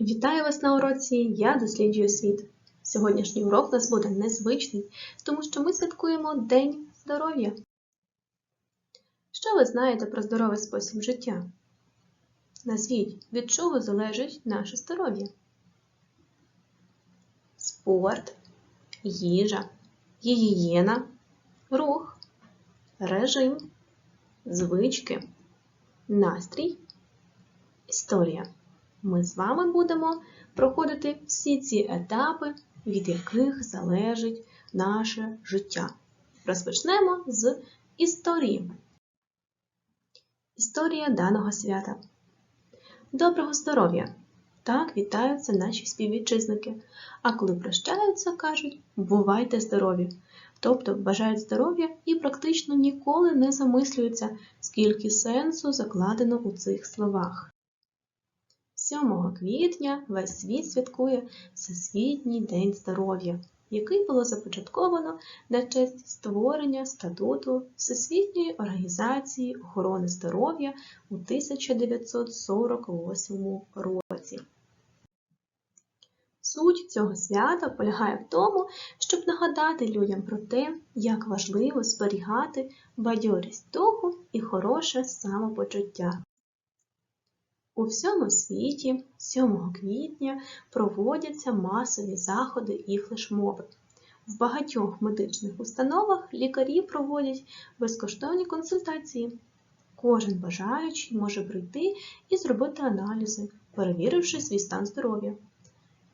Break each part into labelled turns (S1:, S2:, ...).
S1: Вітаю вас на уроці Я досліджую світ. Сьогоднішній урок у нас буде незвичний, тому що ми святкуємо День здоров'я. Що ви знаєте про здоровий спосіб життя? Назвіть, від чого залежить наше здоров'я? Спорт, їжа, гігієна, рух, режим, звички, настрій, історія. Ми з вами будемо проходити всі ці етапи, від яких залежить наше життя. Розпочнемо з історії. Історія даного свята. Доброго здоров'я! Так вітаються наші співвітчизники. А коли прощаються, кажуть бувайте здорові! Тобто бажають здоров'я і практично ніколи не замислюються, скільки сенсу закладено у цих словах. 7 квітня весь світ святкує Всесвітній день здоров'я, який було започатковано на честь створення статуту Всесвітньої організації охорони здоров'я у 1948 році. Суть цього свята полягає в тому, щоб нагадати людям про те, як важливо зберігати бадьорість духу і хороше самопочуття. У всьому світі 7 квітня проводяться масові заходи і флешмоби. В багатьох медичних установах лікарі проводять безкоштовні консультації. Кожен бажаючий може прийти і зробити аналізи, перевіривши свій стан здоров'я.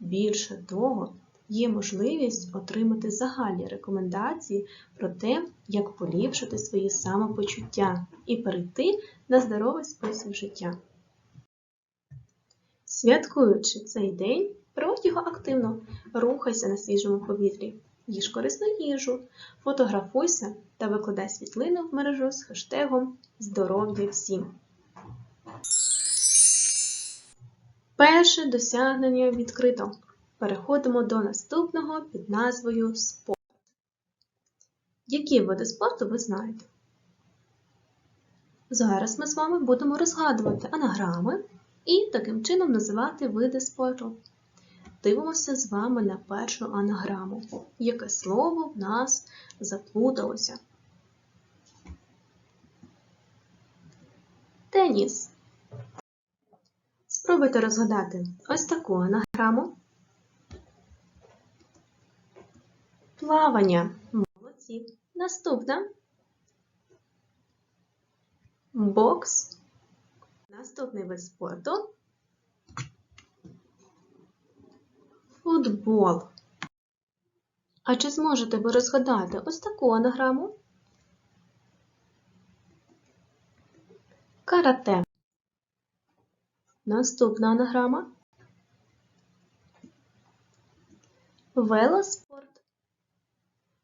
S1: Більше того, є можливість отримати загальні рекомендації про те, як поліпшити свої самопочуття і перейти на здоровий спосіб життя. Святкуючи цей день, проводь його активно, рухайся на свіжому повітрі, їж корисну їжу, фотографуйся та викладай світлини в мережу з хештегом Здоров'я всім. Перше досягнення відкрито. Переходимо до наступного під назвою спорт. Які види спорту ви знаєте? Зараз ми з вами будемо розгадувати анаграми і таким чином називати види спорту. Дивимося з вами на першу анаграму. Яке слово в нас заплуталося? Теніс. Спробуйте розгадати ось таку анаграму. Плавання. Молодці. Наступна. Бокс. Наступний вид спорту. Футбол. А чи зможете ви розгадати ось таку анаграму? Карате. Наступна анаграма. Велоспорт.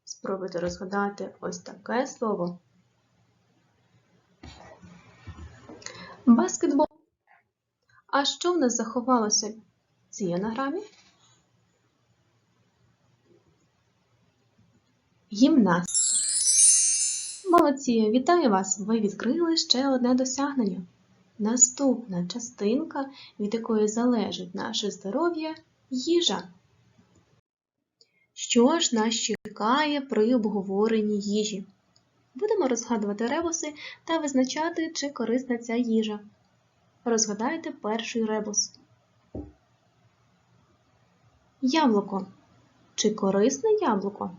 S1: Спробуйте розгадати ось таке слово. Баскетбол. А що в нас заховалося в цій анаграмі? Гімнастика. Молодці, вітаю вас! Ви відкрили ще одне досягнення. Наступна частинка, від якої залежить наше здоров'я їжа. Що ж нас чекає при обговоренні їжі? Будемо розгадувати ребуси та визначати, чи корисна ця їжа. Розгадайте перший ребус. Яблуко. Чи корисне яблуко?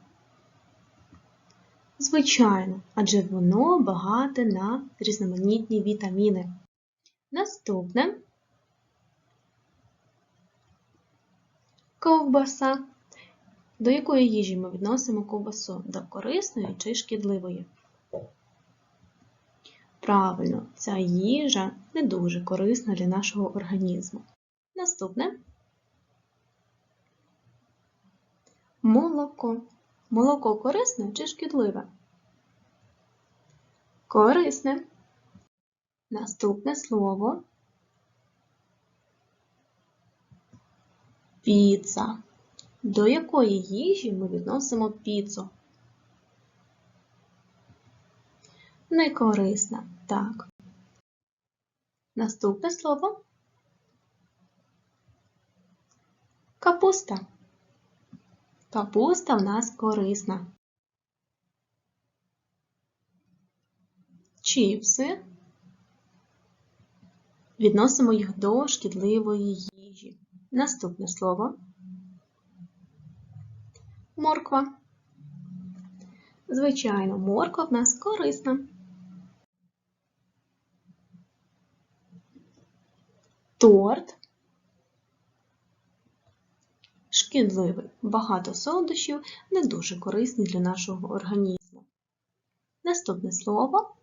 S1: Звичайно, адже воно багате на різноманітні вітаміни. Наступне ковбаса. До якої їжі ми відносимо ковбасу? До корисної чи шкідливої? Правильно, ця їжа не дуже корисна для нашого організму. Наступне молоко. Молоко корисне чи шкідливе? Корисне. Наступне слово піца. До якої їжі ми відносимо піцу? Некорисна. Так. Наступне слово Капуста. Капуста в нас корисна. Чіпси. Відносимо їх до шкідливої їжі. Наступне слово. Морква. Звичайно, морква в нас корисна. Торт. Шкідливий. Багато солодощів не дуже корисні для нашого організму. Наступне слово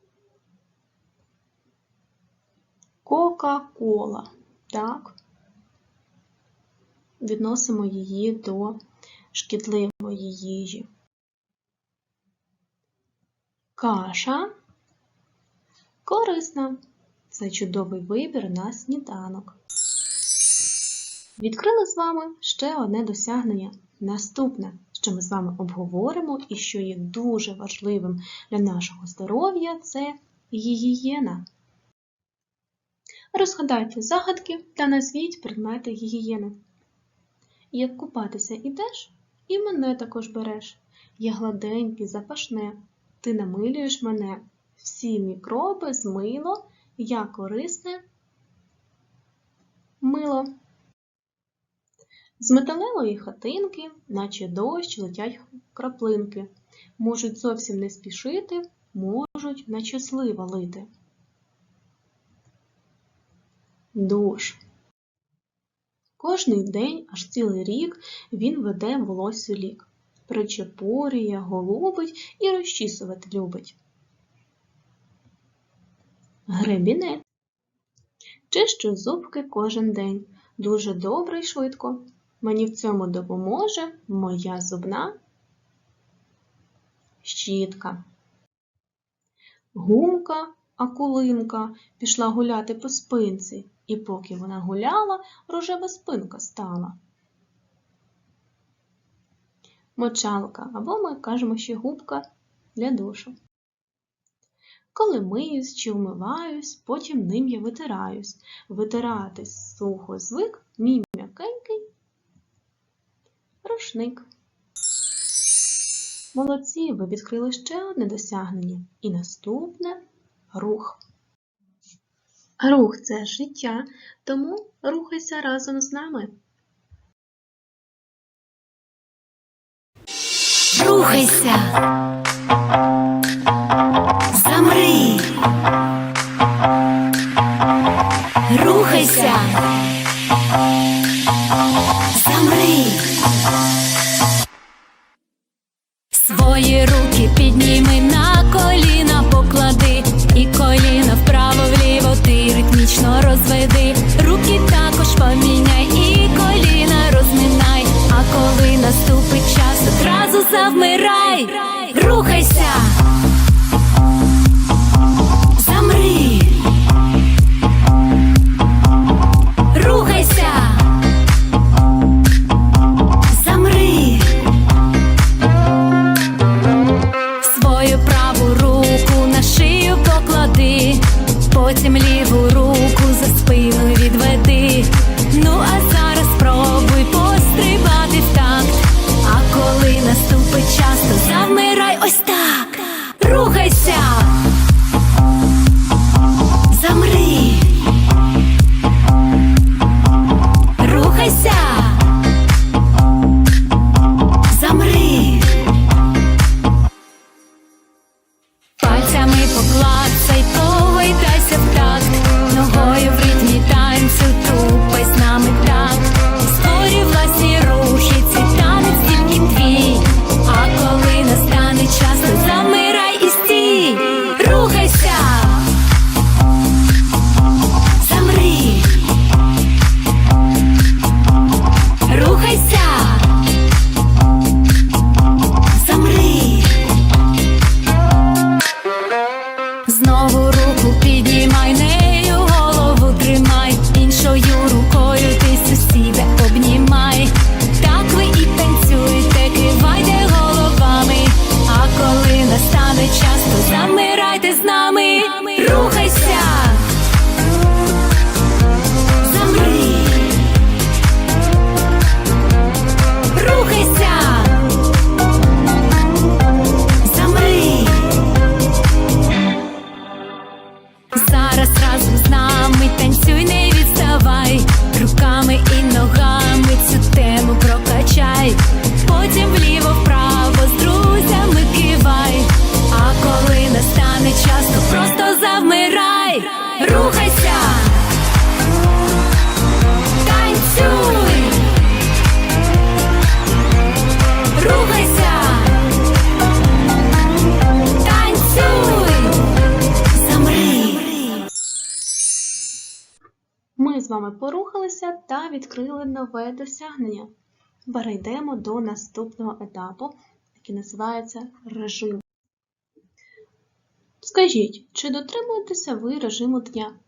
S1: Кока-кола. Так. Відносимо її до шкідливої їжі. Каша корисна. Це чудовий вибір на сніданок. Відкрили з вами ще одне досягнення. Наступне, що ми з вами обговоримо і що є дуже важливим для нашого здоров'я, це гігієна. Розгадайте загадки та назвіть предмети гігієни. Як купатися ідеш, і мене також береш. Я гладенький, запашне, ти намилюєш мене. Всі мікроби змило, я корисне мило. З металевої хатинки, наче дощ, летять краплинки. Можуть зовсім не спішити, можуть наче слива лити. Душ. Кожний день, аж цілий рік, він веде волосся лік. Причепурює, голубить і розчісувати любить. Гребінець. Чищу зубки кожен день. Дуже добре й швидко. Мені в цьому допоможе моя зубна щітка. Гумка, акулинка пішла гуляти по спинці, і поки вона гуляла, рожева спинка стала. Мочалка, або ми кажемо ще губка для душу. Коли миюсь чи вмиваюсь, потім ним я витираюсь. Витиратись сухо звик, мій м'якенький рушник. Молодці, ви відкрили ще одне досягнення. І наступне рух. Рух це життя, тому рухайся разом з нами.
S2: Рухайся. Рухайся. Замри. Свої руки підніми на коліна поклади і коліна вправо вліво ти ритмічно розведи. Руки також поміняй і коліна розминай. А коли наступить час, одразу завмирай. Рухайся. Of
S1: life, faithful. Та відкрили нове досягнення. Перейдемо до наступного етапу, який називається режим. Скажіть, чи дотримуєтеся ви режиму дня?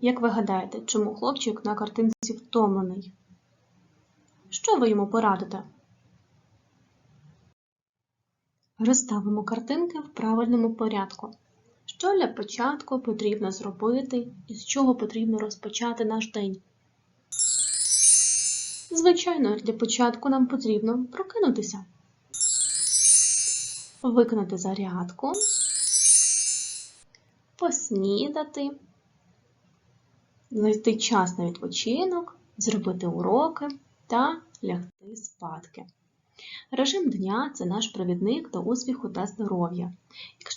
S1: Як ви гадаєте, чому хлопчик на картинці втомлений? Що ви йому порадите? Розставимо картинки в правильному порядку. Що для початку потрібно зробити і з чого потрібно розпочати наш день? Звичайно, для початку нам потрібно прокинутися, виконати зарядку, поснідати, знайти час на відпочинок, зробити уроки та лягти спадки. Режим дня це наш провідник до успіху та здоров'я.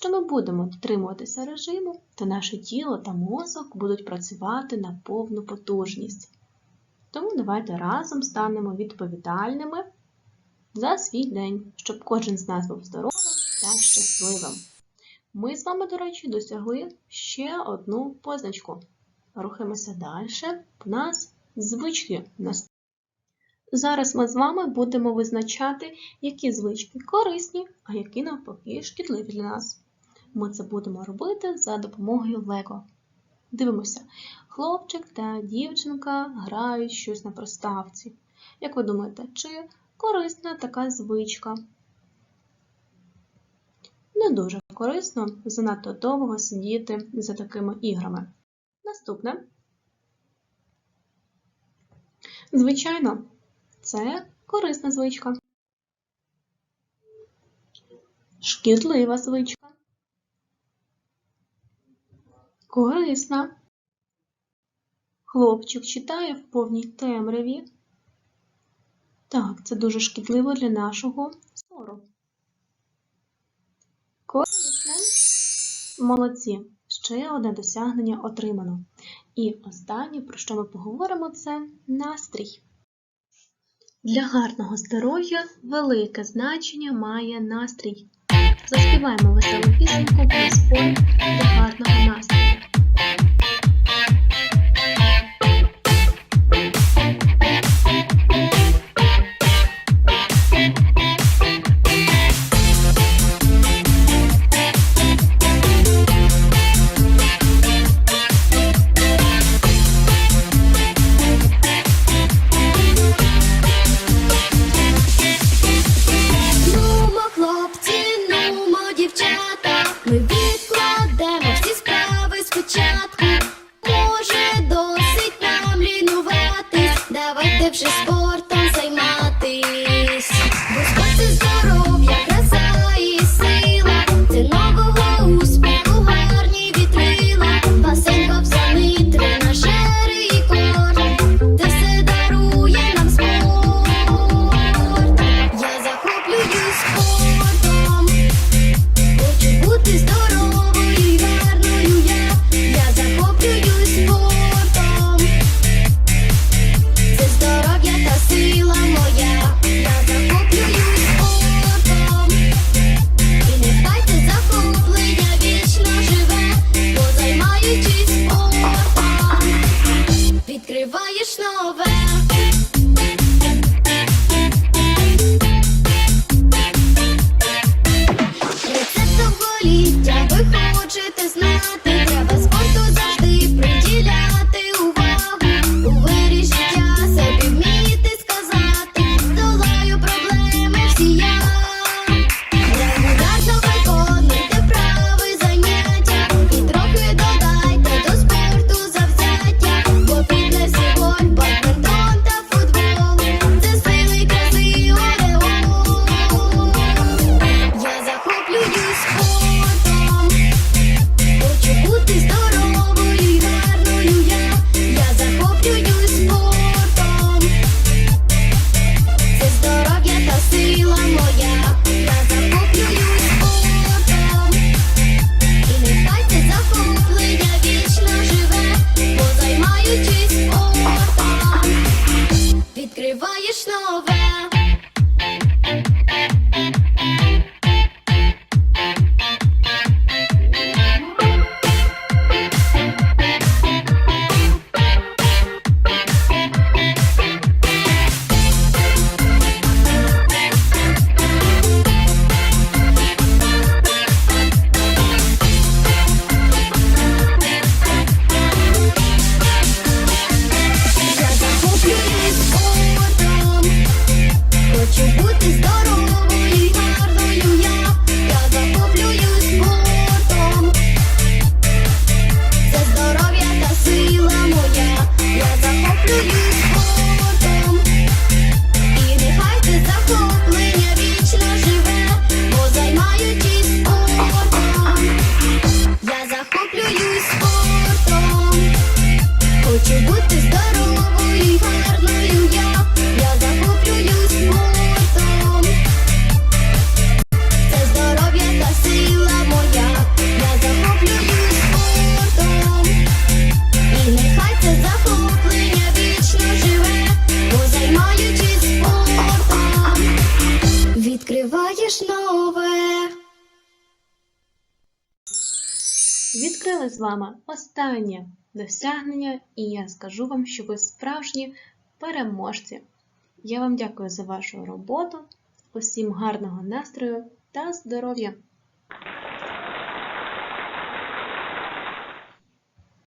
S1: Якщо ми будемо дотримуватися режиму, то наше тіло та мозок будуть працювати на повну потужність. Тому давайте разом станемо відповідальними за свій день, щоб кожен з нас був здоровим та щасливим. Ми з вами, до речі, досягли ще одну позначку. Рухаємося далі. В нас звички нас. Зараз ми з вами будемо визначати, які звички корисні, а які навпаки шкідливі для нас. Ми це будемо робити за допомогою Лего. Дивимося, хлопчик та дівчинка грають щось на проставці. Як ви думаєте, чи корисна така звичка? Не дуже корисно занадто довго сидіти за такими іграми. Наступне. Звичайно, це корисна звичка. Шкідлива звичка. Корисна. Хлопчик читає в повній темряві. Так, це дуже шкідливо для нашого зору. Корисне. Молодці. Ще одне досягнення отримано. І останнє, про що ми поговоримо, це настрій. Для гарного здоров'я велике значення має настрій. Заспіваємо веселу пісеньку про спорт для гарного настрою. Відкрили з вами останнє досягнення, і я скажу вам, що ви справжні переможці. Я вам дякую за вашу роботу, усім гарного настрою та здоров'я!